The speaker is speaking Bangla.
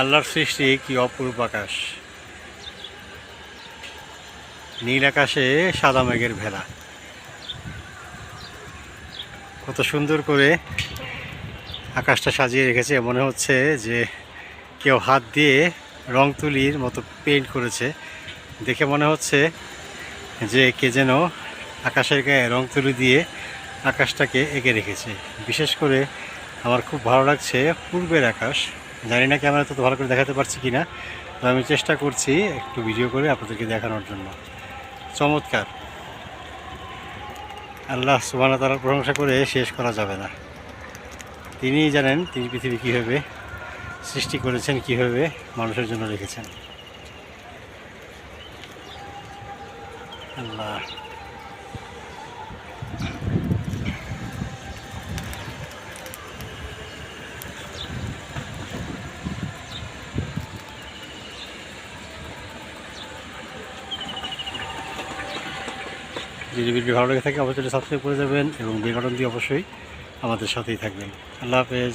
আল্লাহর সৃষ্টি কি অপূর্ব আকাশ? নীল আকাশে সাদা মেঘের ভেলা। কত সুন্দর করে আকাশটা সাজিয়ে রেখেছে। মনে হচ্ছে যে কেউ হাত দিয়ে রং তুলির মতো পেইন্ট করেছে। দেখে মনে হচ্ছে যে কে যেন আকাশের গায়ে রং তুলি দিয়ে আকাশটাকে এঁকে রেখেছে। বিশেষ করে আমার খুব ভালো লাগছে পূর্বের আকাশ। জানি না ক্যামেরা তো ভালো করে দেখাতে পারছি কি না তো আমি চেষ্টা করছি একটু ভিডিও করে আপনাদেরকে দেখানোর জন্য। চমৎকার। আল্লাহ সুবাহ তালার প্রশংসা করে শেষ করা যাবে না। তিনিই জানেন তিনি পৃথিবী কীভাবে সৃষ্টি করেছেন, কীভাবে মানুষের জন্য রেখেছেন। আল্লাহ। যদি ভিডিও ভালো লেগে থাকে, অবশ্যই সাবস্ক্রাইব করে যাবেন এবং বেল দিয়ে অবশ্যই আমাদের সাথেই থাকবেন। আল্লাহ হাফেজ।